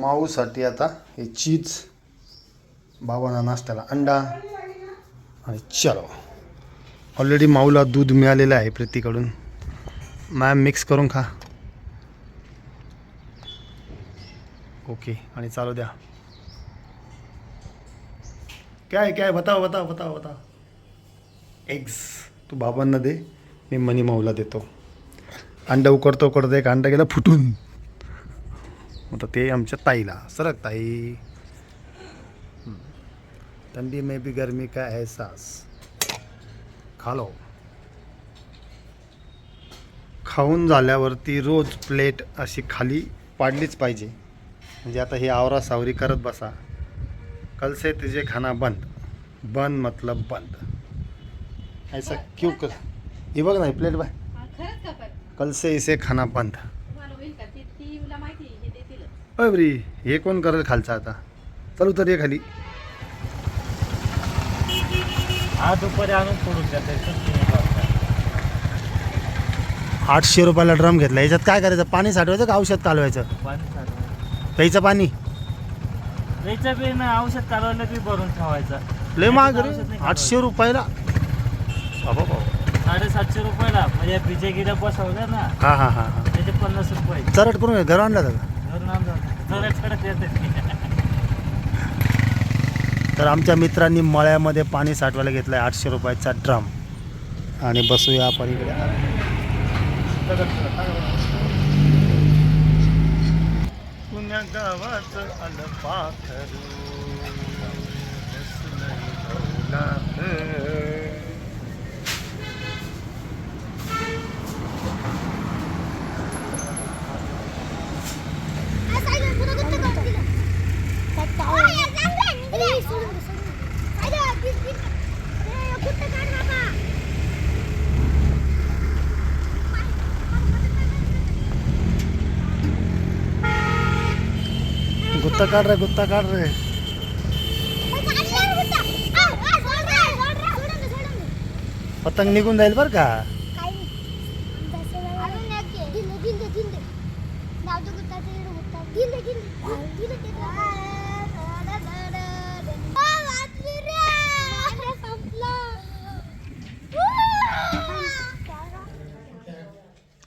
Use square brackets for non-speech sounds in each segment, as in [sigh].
माऊसाठी आता हे चीज बाबांना नाश्त्याला अंडा आणि चलो. ऑलरेडी माऊला दूध मिळालेलं आहे प्रीतीकडून. मॅम मिक्स करून खा. ओके आणि चालू द्या. काय काय बताव बताव बताव बताव एग्स तू बाबांना दे मी मनी माऊला देतो. अंडा उकडतो उकडतो एक अंडा गेला फुटून. आता ते आमच्या ताईला. सरक ताई. थंडी में भी गर्मी का एहसास? खा लो खाऊन झाल्यावरती रोज प्लेट अशी खाली पाडलीच पाहिजे. म्हणजे आता ही आवरा सावरी करत बसा. कल से तुझे खाना बंद. बंद मतलब बंद. ऐसा क्यों कर? हे बघ ना प्लेट बाय हा, खरंच का पण कल से इसे खाना बंद तुम्हाला होईल का ती ती मला माहिती आहे, हे देतीलच अय बरी हे कोण करेल खालचा आता? चालू तर ये खाली. दुपारी आणून द्या आठशे रुपयाला ड्रम घेतला. याच्यात काय करायचं? पाणी साठवायचं का औषध कालवायचं? पाणी प्यायचं पाणी? बी ना औषध कालवायला बी भरून ठेवायचं. लय महाग औषध आठशे रुपयाला. बाबा बाबा. साडेसातशे रुपयाला. म्हणजे बिजे गिऱ्या बसवल्या ना हा हा हा हा. त्याचे पन्नास रुपये. चरट करून घर आणला का तर आमच्या मित्रांनी मळ्यामध्ये पाणी साठवायला घेतलाय आठशे रुपयाचा ड्रम. आणि बसूया आपण इकडे. गावात गुत्ता काढ रे गुत्ता काढ रे पतंग निघून जाईल बर का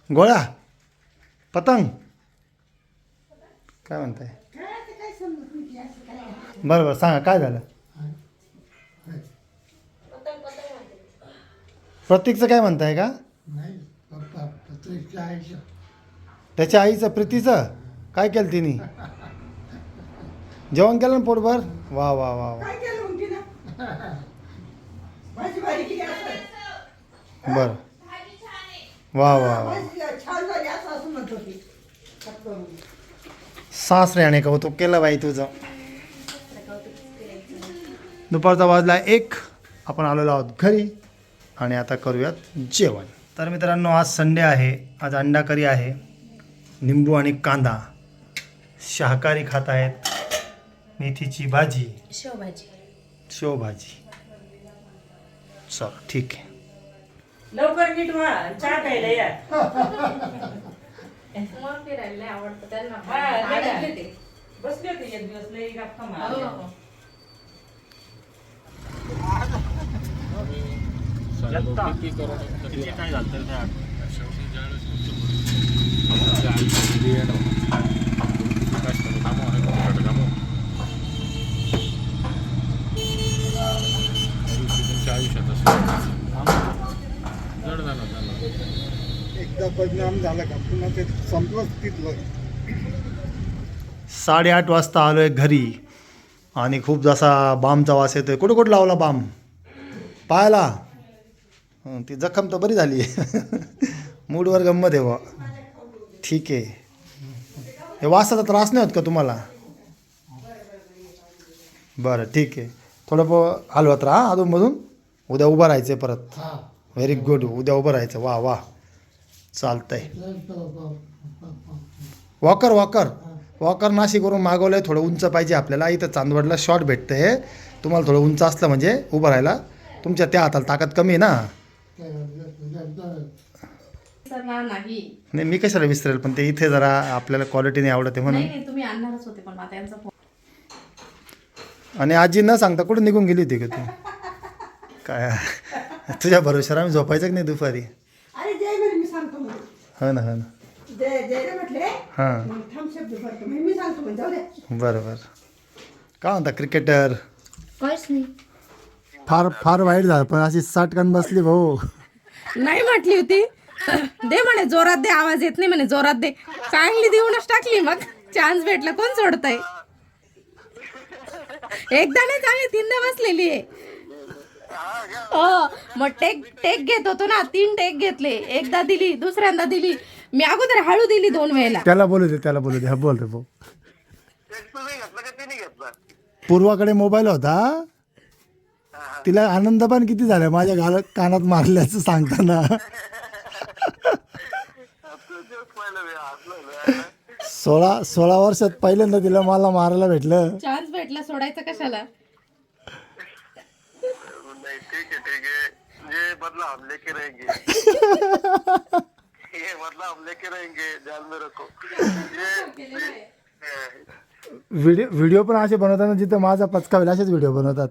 गोळा पतंग काय म्हणताय? बरं बरं सांगा काय झालं? प्रतीकचं काय म्हणताय का? नाही पप्पा पत्रिका आईचं त्याच्या आईचं प्रीतीचं? काय केलं तिने? जेवण केलं ना पोटभर? वा वा वा वा. काय केलं म्हणते ना भाजी भारी केली असं? बरं. वा वा वा. भाजी छान झाली असं असं म्हणत होती. फक्त सासरे आणि कौतुक केलं बाई तुझं. दुपारचा वाजला एक. आपण आलेलो आहोत घरी आणि आता करूयात जेवण. तर मित्रांनो आज संडे आहे. आज अंडा करी आहे. निंबू आणि कांदा. शाकाहारी खात आहेत. मेथीची भाजी. शेवभाजी. शेवभाजी. चल ठीक आहे. लवकर नीट व्हा. चहा प्यायला या. मग फिरायला आवडतं. त्यांना हा. बसले होते एक दिवस. लई गप्पा हो, मारल्या. हो. काय झालं. एकदा परिणाम झाला का पुन्हा ते संपलंच तिथलं साडेआठ वाजता आलो आहे घरी. आणि खूप जसा बामचा वास येतोय. कुठं कुठं लावला बाम? पायाला हं, ती जखम तर बरी झाली. [laughs] मूडवर गंमत आहे बुवा. ठीक आहे. हे वासाचा त्रास नाही होत का तुम्हाला? बरं ठीक आहे. थोडं प हलवत राहा अधूनमधून. उद्या उभं राहायचं आहे परत व्हेरी गुड उद्या उभं राहायचं. वा वा. चालतंय. ब- ब- ब- वॉकर वॉकर. वॉकर नाशिक करून मागवलं आहे थोडं उंच पाहिजे आपल्याला. इथं चांदवडला शॉर्ट भेटतं आहे तुम्हाला थोडं उंच असलं म्हणजे उभं राहायला. तुमच्या त्या हाताला ताकद कमी आहे ना. विसरणार नाही. नाही मी कशाला विसरेल पण ते इथे जरा आपल्याला क्वालिटी नाही आवडते म्हणून. नाही नाही तुम्ही आणणारच होते पण आता यांचा फोन आणि आजी न सांगता कुठे निघून गेली होती का तू? काय? तुझ्या भरोश्यावर आम्ही झोपायचं की नाही दुपारी? अरे जय मी सांगतो हो ना हो ना. जय जय म्हटले. हां. मग थांब शब्द भरतो म्हणजे मी सांगतो म्हणजे जाऊ दे. बरं बरं. काय म्हणता क्रिकेटर काहीच नाही. फार फार वाईट झालं पण अशी साठकन बसली भाऊ. नाही म्हटली होती. दे म्हणे जोरात दे आवाज येत नाही म्हणे जोरात दे. चांगली देऊनच टाकली मग. चान्स भेटला कोण सोडतय? एकदा नाही चांगली तीनदा बसलेली आहे. हो मग टेक टेक घेत होतो ना तीन टेक घेतले. एकदा दिली दुसऱ्यांदा दिली. मी अगोदर हळू दिली दोन वेळेला. त्याला बोलू दे त्याला बोलू दे. हा बोल रे भाऊ. पूर्वाकडे मोबाईल होता तिला आनंद पण किती झाला? माझ्या गाल कानात मारल्याचं सांगताना. सोळा सोळा वर्षात पहिल्यांदा तिला मला मारायला भेटलं. चान्स भेटला सोडायचा कशाला? नहीं ठीक है ठीक है ये बदला हम लेके रहेंगे ये बदला हम लेके रहेंगे ध्यान में रखो ये व्हिडिओ व्हिडिओ पण असे बनवताना जिथं माझा पचका होईल असेच व्हिडिओ बनवतात.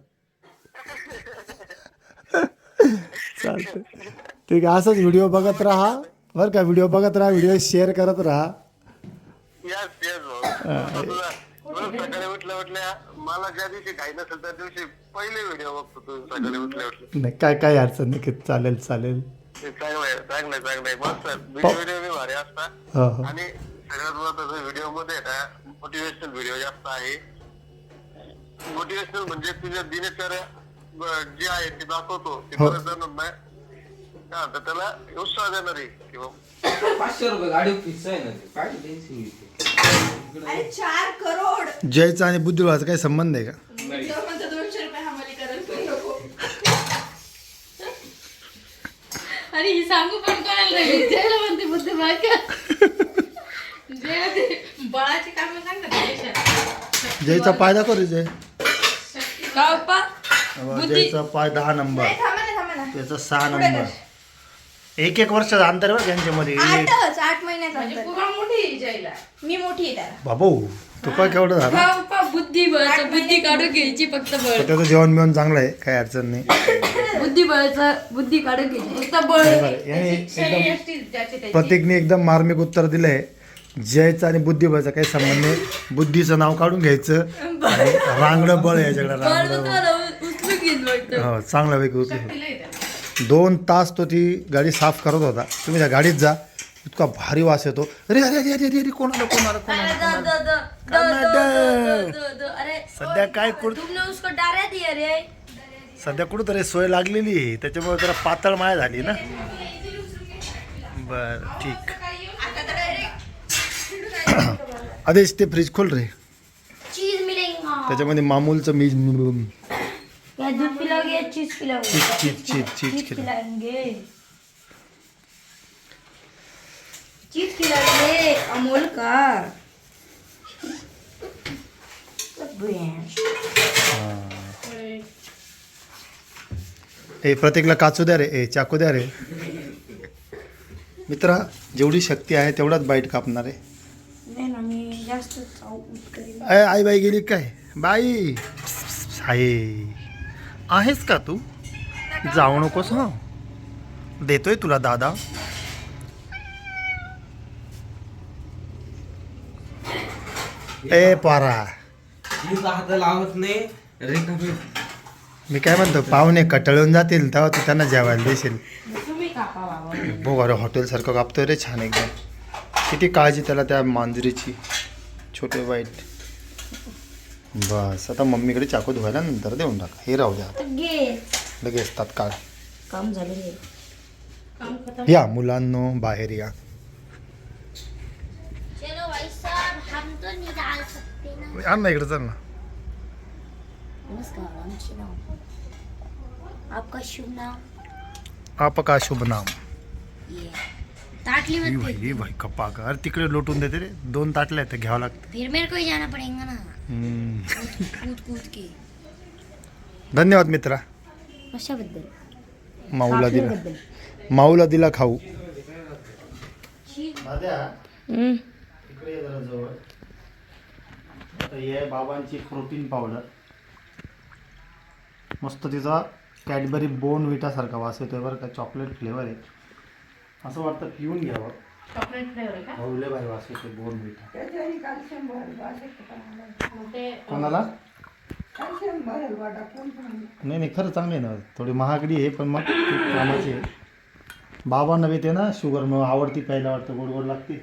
चालतं ठीक आहे असंच व्हिडिओ बघत राहा. बरं का व्हिडिओ बघत राहा व्हिडिओ शेअर करत राहा. यस यस भाऊ. तुला तुला सकाळी उठल्या उठल्या मला ज्या दिवशी घाई नसेल त्या दिवशी पहिले व्हिडिओ बघतो तू सकाळी उठल्या उठल्या. नाही काय काय अडचण नाही की चालेल चालेल. चांगलं आहे चांगलं आहे चांगलं आहे. मस्त व्हिडिओ व्हिडिओ बी भारी असतात हो हो. आणि सगळ्यात महत्वाचं व्हिडिओमध्ये ना मोटिवेशनल व्हिडिओ जास्त आहे. मोटिवेशनल म्हणजे तुझ्या दिनचर्या ब- जे आहे ते दाखवतो. ते हो. हा तर त्याला उत्साह देणार किंवा पाचशे रुपये गाडी फिक्स आहे ना ते. काय टेन्शन घेते अरे चार करोड. जयचा आणि बुद्धिबळाचा काही संबंध आहे का? दोनशे रुपये हमाली करायला नको. अरे ही सांगू पण कोणाला नाही. म्हणते बुद्धी बायका जयला ते बळाची कामं. जयचा पाय दाखव रे जय. का पप्पा जयचा पाय दहा नंबर. थांबा ना थांबा ना. त्याचा सहा नंबर. एक एक वर्षाचं अंतर बघ यांच्यामध्ये. आठच आठ महिन्याचा म्हणजे अंतर. पुरा मोठी आहे जयला. मी मोठी आहे त्याला. बाबू तू काय केवढं झाला? बुद्धी बळ बुद्धी काढून घ्यायची फक्त बळ. त्याचं जेवण बिवण चांगलं आहे काही अडचण नाही. बुद्धी बळचा बुद्धी काढून घ्यायची. फक्त बळ. याने एकदम प्रत्येकने एकदम मार्मिक उत्तर दिलंय. जयचं आणि बुद्धिबळाचा काही संबंध नाही. बुद्धीचं नाव काढून घ्यायचं. आणि रांगडं बळ याच्याकडे रांगडं बळ. हो चांगल्यापैकी उचलून. दोन तास तो ती गाडी साफ करत होता. तुम्ही त्या गाडीत जा. इतका भारी वास येतो. अरे अरे अरे अरे अरे अरे कोणाला कोणाला कोणाला कोणाला? सध्या काय कुठ तुमने उसको डारा दिया रे सध्या कुठंतरी सोय लागलेली आहे. त्याच्यामुळे जरा पातळ माया झाली ना. बर ठीक. आदेश ते फ्रीज खोल रे. चीज मिलेगा त्याच्यामध्ये मामूलचं मी क्या दूध पिलाओगे या चीज पिलाओगे चीज चीज चीज चीज खिलाएंगे चीज खिलाएंगे अमूल का ए प्रत्येकला काचू द्या रे ए चाकू द्या रे मित्रा जेवढी शक्ती आहे तेवढाच बाईट कापणार आहे नाही ना मी जास्त आई बाई गेली काय बाई साई आहेस का तू? जाऊ नकोस हं. देतोय तुला दादा. ए पारा. मी हात लावत नाही. रिकामी मी काय म्हणतो पाहुणे कटळून जातील तेव्हा तू त्यांना जेवायला देशील. तुम्ही कापा बाबा? बघ अरे हॉटेलसारखं कापतोय रे छान एकदम. किती काळजी त्याला त्या मांजरीची. छोटे वाईट. बस आता मम्मीकडे चाकू धुवायला नंतर देऊन टाका. हे राहू द्या. लगेच. तात्काळ काम झालं रे. काम खतम. या मुलांनो बाहेर या. चलो भाई साहब हम तो नहीं डाल सकते ना. आण ना इकडे चल ना. नमस्कार आमचे नाव आपका शुभ नाम? आपका शुभ नाम. ये. ताटली मत भाई ही भाई कप्पा का. अरे तिकडे लोटून देते रे. दोन ताटले आहेत ते घ्यावं लागतं. फिर मेरे को ही जाना पड़ेगा ना. हम्म. कूद कूद के. धन्यवाद मित्रा. कशाबद्दल? माऊला दिला. माऊला दिला खाऊ. दाद्या हम्म. इकडे ये जरा जवळ. आता ही आहे बाबांची प्रोटीन पावडर. मस्त तिचा कॅडबरी बोन विटासारखा वास येतोय बरं का. चॉकलेट फ्लेवर आहे. असं वाटतं पिऊन घ्यावं. चॉकलेट फ्लेवर आहे का? भाऊ लय भारी वास येतोय बोन विटा त्याच्याने कॅल्शियम भरेल वाटत मग ते कोणाला? कॅल्शियम भरेल वाटा कोण पण नाही नाही खरं चांगली आहे ना. थोडी महागडी आहे पण मग कामाची आहे. बाबांना बी ते ना शुगर मग आवडती प्यायला वाटतं गोड गोड लागते.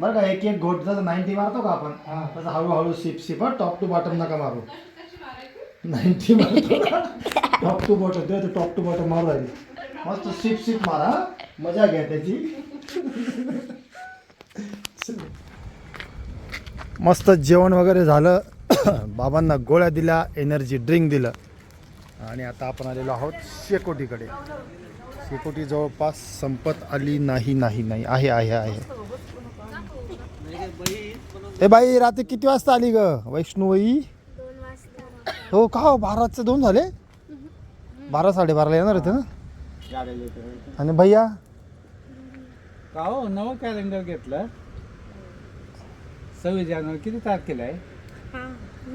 बरं का एक एक घोट जसं नाईन्टी मारतो का आपण? तसं हळूहळू sip sip top to bottom नका मारू. नाईन्टी मारतो टॉप टू बॉटम ते टॉप टू बॉटम मारू राहिली मस्त सिप सिप मारा. मजा घ्या त्याची. मस्त जेवण वगैरे झालं. बाबांना गोळ्या दिल्या एनर्जी ड्रिंक दिलं. आणि आता आपण आलेलो आहोत शेकोटीकडे. शेकोटी जवळपास संपत आली नाही नाही नाही. आहे आहे आहे. ए बाई रात्री किती वाजता आली ग? वैष्णवी दोन वाजता. हो का हो? बाराचे दोन झाले? बारा साडेबाराला येणार होते ना? आणि भैया? का हो नवं कॅलेंडर घेतलं. सव्वीस जानेवारी किती तारखेला आहे?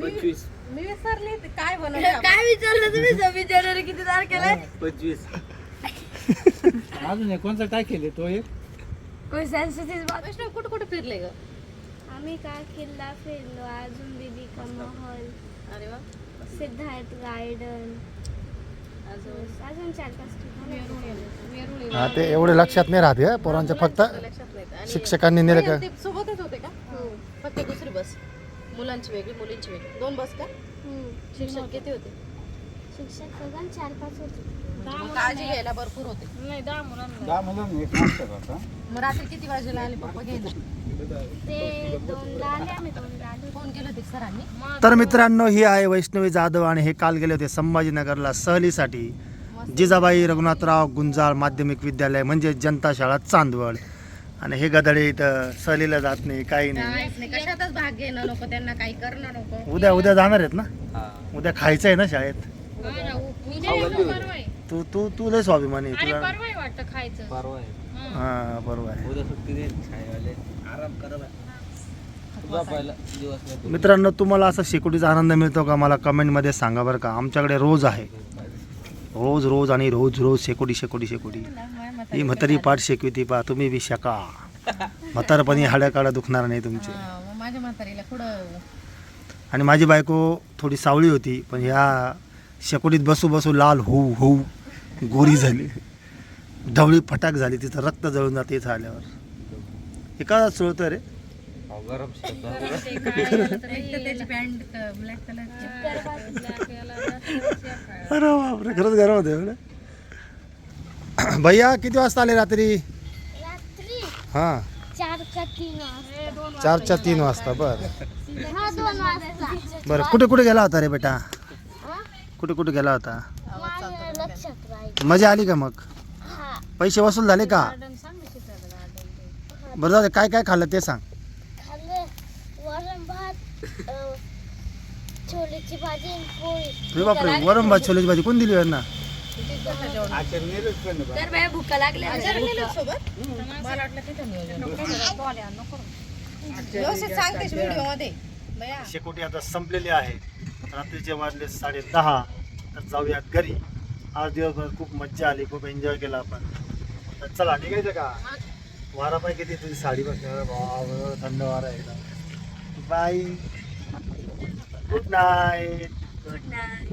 पंचवीस. मी विसरली ते काय बनवलं? [laughs] काय विचारलं तुम्ही? सव्वीस जानेवारी किती तारखेला पंचवीस. [laughs] अजून एक कोणता टाकेल तो एक? कोई सेन्सिटिव्ह बात वैष्णव कुठे कुठे फिरले ग? आम्ही काय किल्ला फिरलो? अजून बीबी का महल? अरे वा. सिद्धार्थ गार्डन. अजून अजून चार पाच ठिकाणी वेरुळी हा ते एवढे लक्षात नाही राहते हं, पोरांच्या फक्त लक्षात नाही आणि शिक्षकांनी नेलं का? ते सोबतच होते का? हो फक्त दुसरी बस. मुलांची वेगळी मुलींची वेगळी. दोन बस का? हम्म. शिक्षक किती होते? शिक्षक चार पाच होते. काळजी घ्यायला भरपूर होते. दहा मुलांना एक मास्टर होता मग रात्री किती वाजेला आले पप्पा घ्यायला? ते दोनला आले आम्ही दोनला आलो. फोन केलं होते सरांनी. तर मित्रांनो ही आहे वैष्णवी जाधव आणि हे काल गेले होते संभाजीनगरला सहलीसाठी. जिजाबाई रघुनाथराव गुंजाळ माध्यमिक विद्यालय म्हणजे जनता शाळा चांदवड. आणि हे गदडे इथं सहलीला जात नाही काही नाही. काहीच नाही कशातच भाग घेणं नको त्यांना काही करणं नको. उद्या उद्या जाणार आहेत ना? हा. उद्या खायचं आहे ना शाळेत तू तू तू लय स्वाभिमानी आहे. तुला परवा आहे हा बरोबर आहे. उद्या सुट्टी छायवाले आराम करा तुझा पहिला दिवस नाही मित्रांनो तुम्हाला असं शेकोटीचा आनंद मिळतो का? मला कमेंटमध्ये सांगा बरं का. आमच्याकडे रोज आहे. रोज रोज आणि रोज रोज शेकोटी शेकोटी शेकोटी. ही म्हातारी पाठ शेकविती पा. तुम्ही बी शका. म्हातारपणी हाडं काढा दुखणार नाही तुमचे. हा, मग माझ्या म्हातारीला आणि माझी बायको थोडी सावळी होती पण ह्या शेकोटीत बसू बसू लाल होऊ होऊ गोरी झाली. ढवळी फटाक झाली तिथं रक्त जळून जाते इथं आल्यावर. एका चुळतं रे. अहो, गरम शेतात एक तर त्याची पॅन्ट ब्लॅक कलरची अरे बापरे खरंच गरम होते एवढं. भैया किती वाजता आले रात्री? रात्री? हां. चार का तीन वाजता. चारच्या तीन वाजता बरं. हा बरं कुठे कुठे गेला होता रे बेटा? कुठे कुठे गेला होता? मजा आली का मग? हा. पैसे वसूल झाले का? बरं जाऊ दे काय काय खाल्लं ते सांग. खाल्लं वरण भात अं, छोलेची भाजी आणि पोळी. अरे बापरे वरम भात छोलेची भाजी कोण दिली यांना? तर बाय भुका लागल्या सोबत? मला वाटलं तिथं नियोजन व्यवस्थित सांगतेस व्हिडिओमध्ये बया. शेकोटी आता संपलेली आहे. रात्रीचे वाजले साडे दहा. तर जाऊयात घरी. आज दिवसभर खूप मज्जा आली खूप एन्जॉय केला आपण. तर चला निघायचं का? वारा पाय किती तुझी साडी बसल्यावर वाव, थंड वारा आहे एकदम बाय गुड नाईट नाही